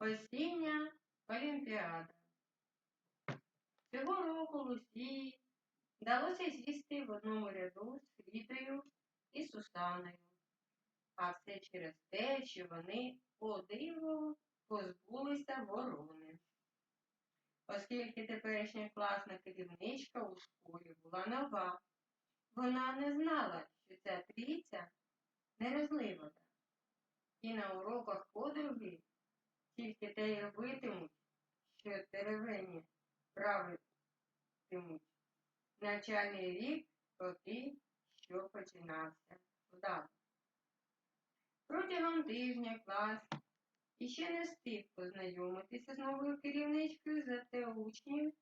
Осіння Олімпіада. Цього року Лусії вдалося сісти в одному ряду з Фрідою і Сусаною. А все через те, що вони по диву позбулися ворони. Оскільки теперішня класна керівничка у школі була нова, вона не знала, що ця трійця нерозливода. І на уроках подруги тільки те й робитимуть, що теревені правитимуть. Навчальний рік поки що починався вдало. Протягом тижня клас іще не встиг познайомитися з новою керівничкою, зате учні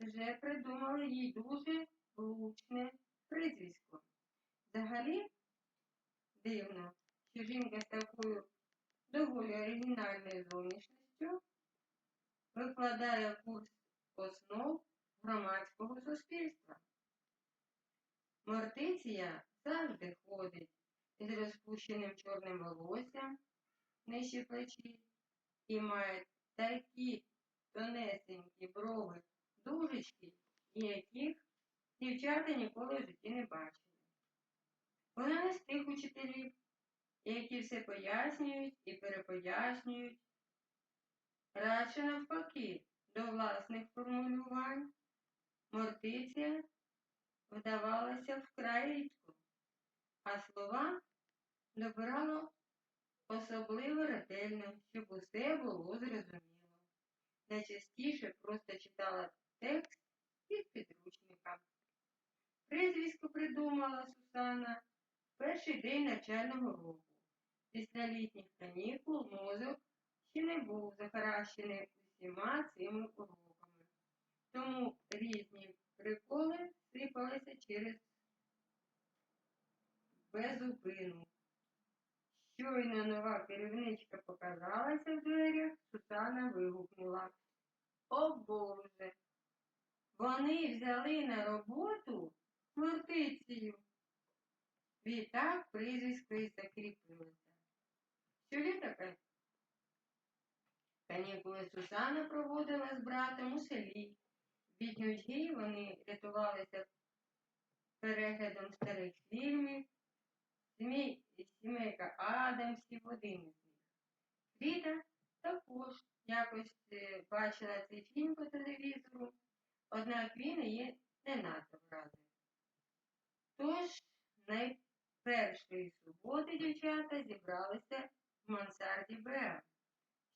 вже придумали їй дуже влучне прізвисько. Взагалі дивно, що жінка з такою доволі оригінальною зовнішністю викладає курс основ громадського суспільства. Мортиція завжди ходить із розпущеним чорним волоссям нижче плечі і має такі тонесенькі брови дужечки, яких дівчата ніколи в житті не бачили. Вона не з тих учителів, які все пояснюють і перепояснюють, радше навпаки, до власних формулювань мортиція вдавалася вкрай рідко, а слова добирала особливо ретельно, щоб усе було зрозуміло. Найчастіше просто читала текст із підручника. Прізвисько придумала Сусана в перший день навчального року. Після літніх канікул мозок ще не був захаращений усіма цими уроками. Тому різні приколи сипалися через безупину. Щойно нова керівничка показалася в дверях, Сусана вигукнула. О Боже! Вони взяли на роботу мортицію. Відтак прізвисько і закріпилося. Щоліта канікули Сусана проводила з братом у селі. Від нудьги вони рятувалися переглядом старих фільмів, Сімей, сімейка Адамсів один із них. Фріда також якось е, бачила цей фільм по телевізору, однак він її не надто вразив. Тож, найпершої суботи дівчата зібралися мансарді Беа,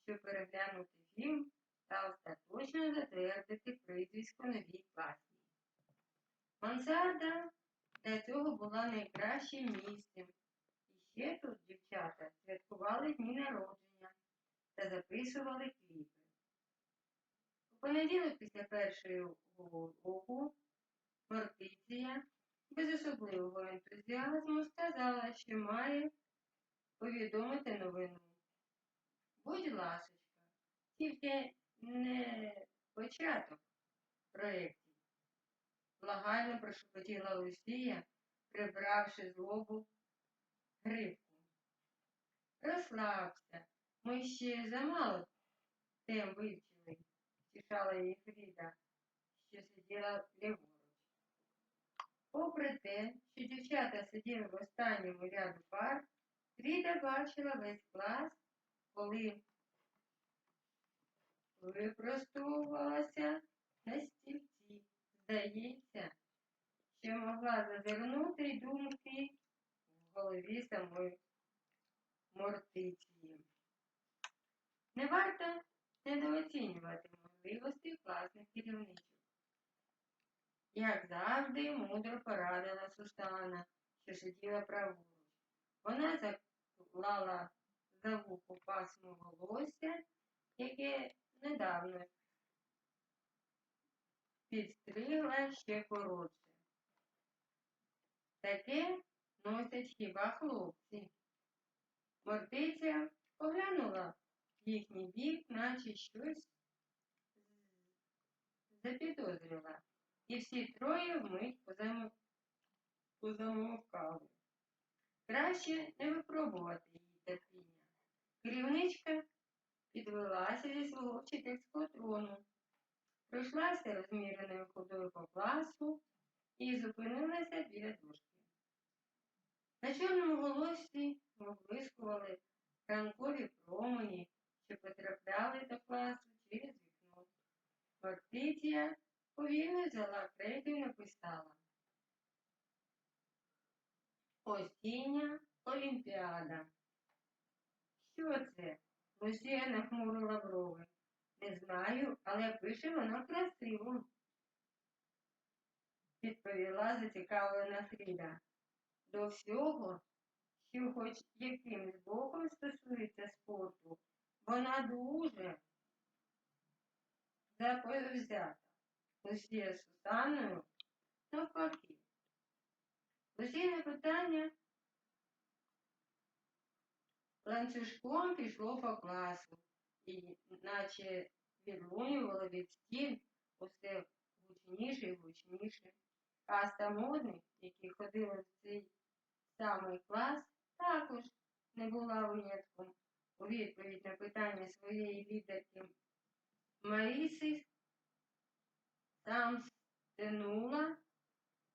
щоб переглянути фільм та остаточно затвердити прізвисько новій класній. Мансарда для цього була найкращим місцем. І ще тут дівчата святкували дні народження та записували кліпи. У понеділок після першої уроку Мортиція без особливого ентузіазму сказала, що має повідомити новину. Будь ласочка, тільки не початок проєктів. Благально прошепотіла Лусія, прибравши злобу гривку. Розслабся, ми ще замало тем вивчили, втішала її Фріда, що сиділа ліворуч. Попри те, що дівчата сиділи в останньому ряду пар, Фріда бачила весь клас, коли випростувалася на стільці. Здається, що могла зазирнути й думки в голові самої Мортиції. Не варто недооцінювати можливості класних керівничок. Як завжди, мудро порадила Сусана, що сиділа праворуч. Вона заклала за вухо пасму волосся, яке недавно підстригла ще коротше. Таке носять хіба хлопці. Мортиця поглянула в їхній бік, наче щось запідозрила, і всі троє вмить позамовкали. Краще не випробувати її терпіння. Керівничка під звелася зі свого вчительського трону, пройшлася розміреною ходою по класу і зупинилася біля дошки. На чорному волоссі виблискували ранкові промені, що потрапляли до класу через вікно. Мартиція повільно взяла крейду і написала Осіння Олімпіада. Що це? Лусія нахмурила брови. Не знаю, але пише вона красиво. Відповіла зацікавлена Фріда. До всього, що хоч якимсь боком стосується спорту, вона дуже заповзята. Лусія з Сусаною навпаки. Лусійне питання ланцюжком пішло по класу, і наче відлунювало від стін усе гучніше і гучніше. А стамодник, який ходила в цей самий клас, також не була винятком. У відповідь на питання своєї лідерки Маріси сам стенула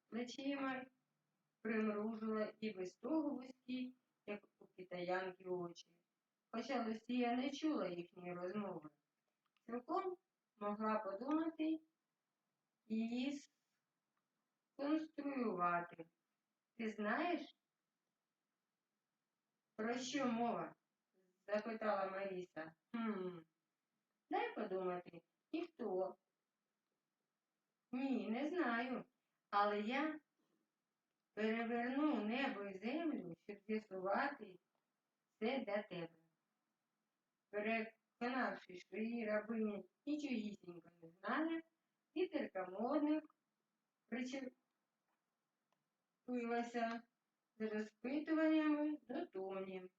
плечима, примружила і без того вузькі, як у китаянки очі. Хоча Лусія не чула їхньої розмови. Цілком могла подумати і сконструювати. Ти знаєш, про що мова? запитала Маріса. Хм, дай подумати, і хто? Ні, не знаю. Але я переверну небо і землю, щоб з'ясувати все для тебе. Переконавшись, що її рабиня нічогісінько не знає, літерка модник причепилася з розпитуваннями до Тоні.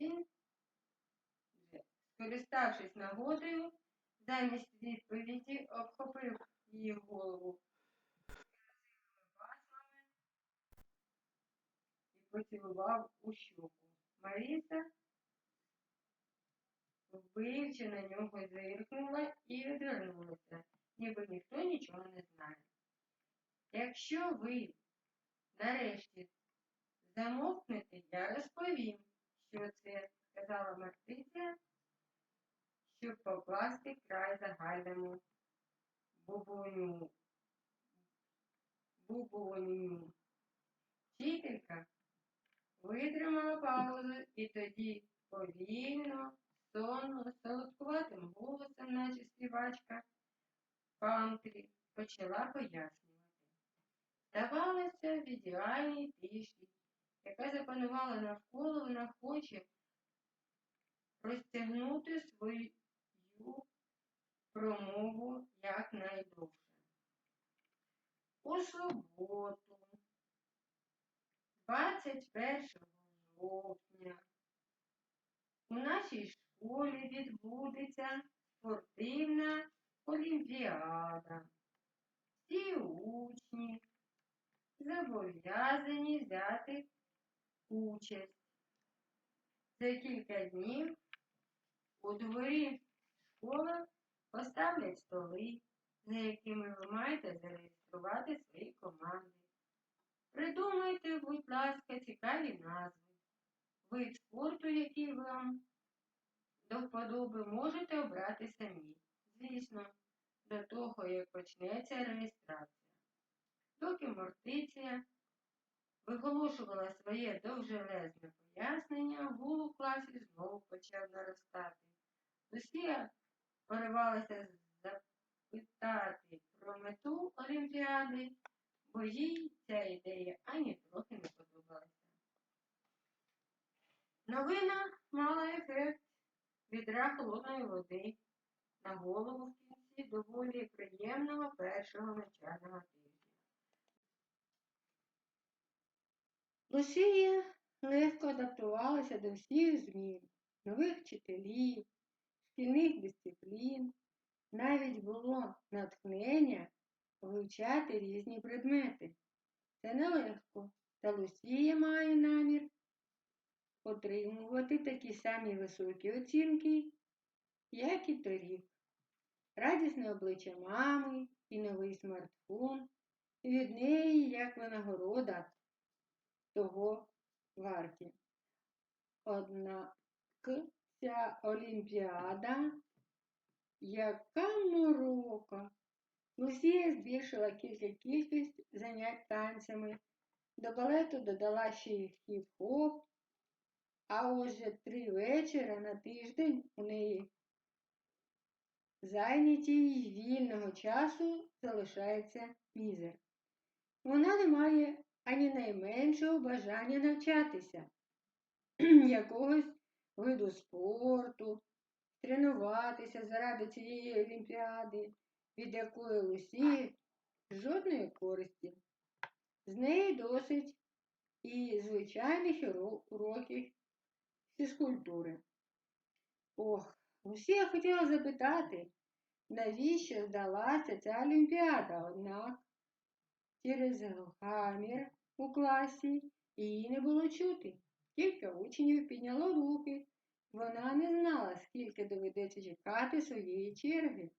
Він, скориставшись нагодою, замість відповіді обхопив її голову паслами і поцілував у щоку. Маріса вбивче на нього зиркнула і відвернулася, ніби ніхто нічого не знає. Якщо ви нарешті замовкнете, я розповім, що це, сказала Мартиця, щоб покласти край загальному бубоню. Бубоню. Вчителька витримала паузу і тоді повільно, сонно, солодкуватим голосом, наче співачка, пантрі, почала пояснювати. Здавалося, в ідеальній тиші, яка запанувала навколо, вона хоче розтягнути свою промову якнайдовше. У суботу, 21 жовтня, у нашій школі відбудеться спортивна олімпіада. Всі учні зобов'язані взяти участь. За кілька днів у дворі школи поставлять столи, за якими ви маєте зареєструвати свої команди. Придумайте, будь ласка, цікаві назви. Вид спорту, який вам до вподоби, можете обрати самі. Звісно, до того, як почнеться реєстрація. Доки Мортиція виголошувала своє довжелезне пояснення, гул у класі знову почав наростати. Лусія поривалася запитати про мету Олімпіади, бо їй ця ідея ані трохи не подобалася. Новина мала ефект відра холодної води на голову в кінці доволі приємного першого навчального тижня. Лусія легко адаптувалася до всіх змін, нових вчителів, шкільних дисциплін, навіть було натхнення вивчати різні предмети. Це нелегко, та Лусія має намір отримувати такі самі високі оцінки, як і торік. Радісне обличчя мами і новий смартфон, від неї, як винагорода, того варті. Однак ця олімпіада, яка морока. Лусія збільшила кілька кількість занять танцями, до балету додала ще й хіп-хоп, а отже три вечора на тиждень у неї зайняті й вільного часу залишається мізер. Вона не має ані найменшого бажання навчатися, якогось виду спорту, тренуватися заради цієї олімпіади, від якої Лусі жодної користі. З неї досить і звичайних уроків фізкультури. Ох, Лусія хотіла запитати, навіщо здалася ця олімпіада, однак через гамір у класі її не було чути. Кілька учнів підняло руки. Вона не знала, скільки доведеться чекати своєї черги.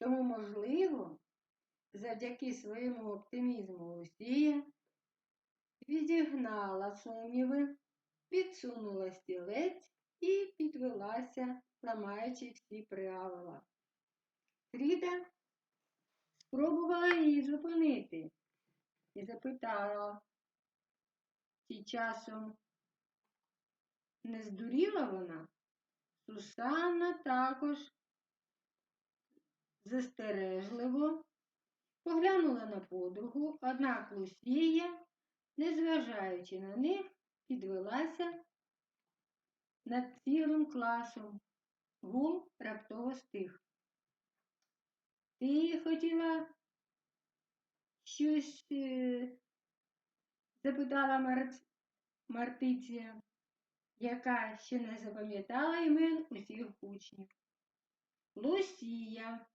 Тому, можливо, завдяки своєму оптимізму Лусія відігнала сумніви, підсунула стілець і підвелася, ламаючи всі правила. Фріда спробувала її зупинити і запитала, чи часом не здуріла вона? Сусанна також застережливо поглянула на подругу, однак Лусія, незважаючи на них, підвелася над цілим класом. Гул раптово стих. Ти хотіла щось е, запитала Мар... Мартиція, яка ще не запам'ятала імен усіх учнів. Лусія.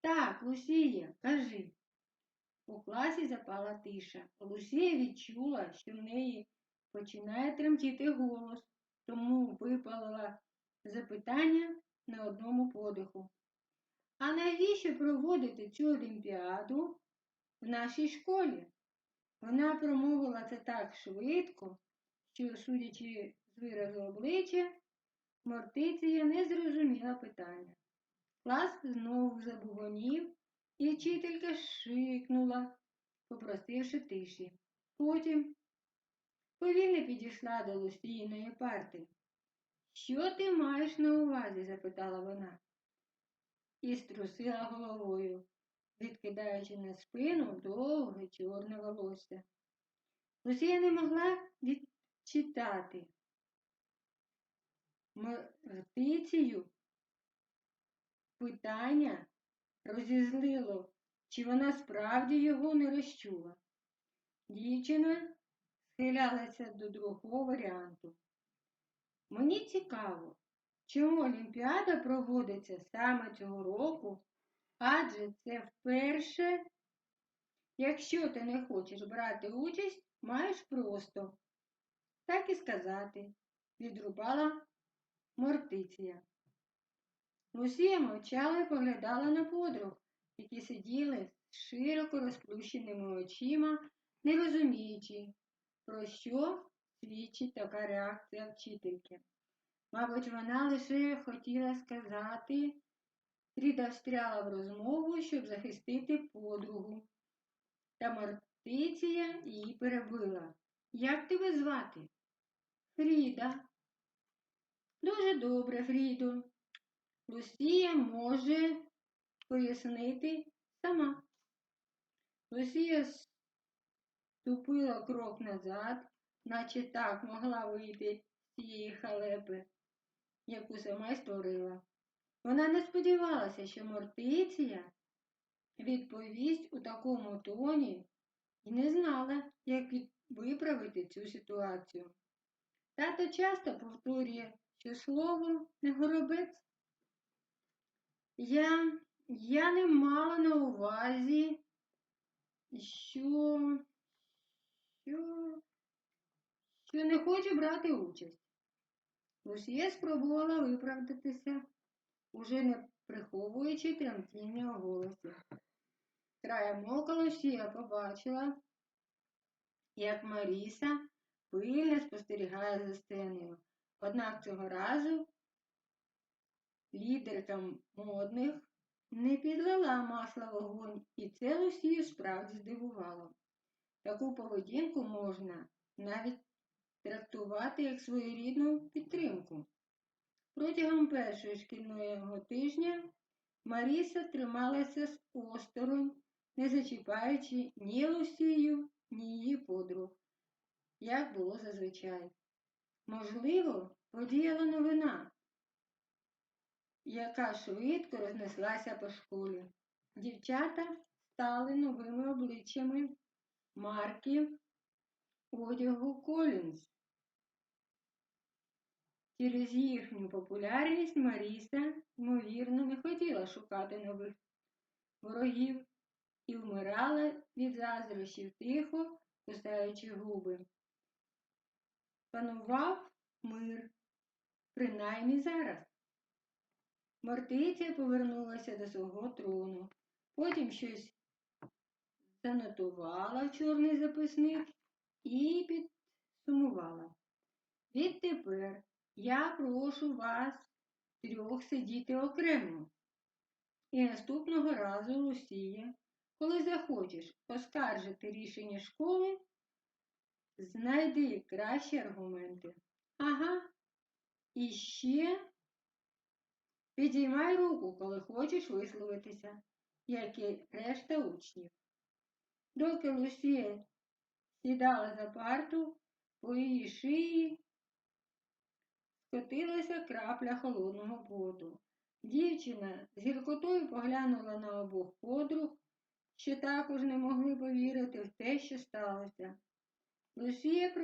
Так, Лусія, кажи. У класі запала тиша. Лусія відчула, що в неї починає тремтіти голос, тому випалила запитання на одному подиху. А навіщо проводити цю олімпіаду в нашій школі? Вона промовила це так швидко, що, судячи з виразу обличчя, Мортиція не зрозуміла питання. Клас знову забубонів, і вчителька шикнула, попросивши тиші. Потім повільно підійшла до Лусійної парти. Що ти маєш на увазі? запитала вона і струсила головою, відкидаючи на спину довге чорне волосся. Лусія не могла відчитати. Мертицію питання розізлило, чи вона справді його не розчула. Дівчина схилялася до другого варіанту. Мені цікаво, чому Олімпіада проводиться саме цього року, адже це вперше, якщо ти не хочеш брати участь, маєш просто так і сказати, відрубала Мортиція. Лусія мовчала і поглядала на подруг, які сиділи з широко розплющеними очима, не розуміючи, про що свідчить така реакція вчительки. Мабуть, вона лише хотіла сказати, Фріда встряла в розмову, щоб захистити подругу. Та Мартиція її перебила. Як тебе звати? Фріда. Дуже добре, Фрідо. Лусія може пояснити сама. Лусія ступила крок назад, наче так могла вийти з цієї халепи, яку сама й створила. Вона не сподівалася, що Мортиція відповість у такому тоні і не знала, як виправити цю ситуацію. Тато часто повторює, що слово не горобець. Я я не мала на увазі, що, що, що не хочу брати участь. Лусія спробувала виправдатися уже не приховуючи тремтіння у голосі. Краєм ока Лусія побачила, як Маріса пильно спостерігає за сценою. Однак цього разу лідерка модних не підлила масла в огонь, і це Лусію справді здивувало. Таку поведінку можна навіть трактувати як своєрідну підтримку. Протягом першого шкільного тижня Маріса трималася з осторонь, не зачіпаючи ні Лусію, ні її подруг, як було зазвичай. Можливо, подіяла новина, яка швидко рознеслася по школі. Дівчата стали новими обличчями марки одягу Колінз. Через їхню популярність Маріса, ймовірно, не хотіла шукати нових ворогів і вмирала від заздрощів тихо, кусаючи губи. Панував мир, принаймні зараз. Мортиця повернулася до свого трону, потім щось занотувала в чорний записник і підсумувала. Відтепер я прошу вас трьох сидіти окремо. І наступного разу, Лусія, коли захочеш оскаржити рішення школи, знайди кращі аргументи. Ага. І ще підіймай руку, коли хочеш висловитися, як і решта учнів. Доки Лусія сідала за парту, по її шиї скотилася крапля холодного поту. Дівчина з гіркотою поглянула на обох подруг, що також не могли повірити в те, що сталося. Лусія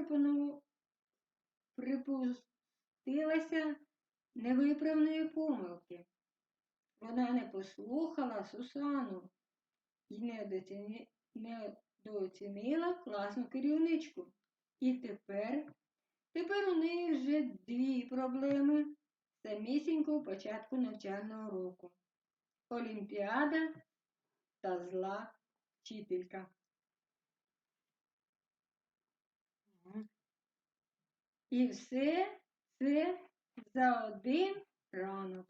припустилася невиправної помилки. Вона не послухала Сусану і недооцінила класну керівничку. І тепер, тепер у неї вже дві проблеми самісінького початку навчального року. Олімпіада та зла вчителька. І все це за один ранок.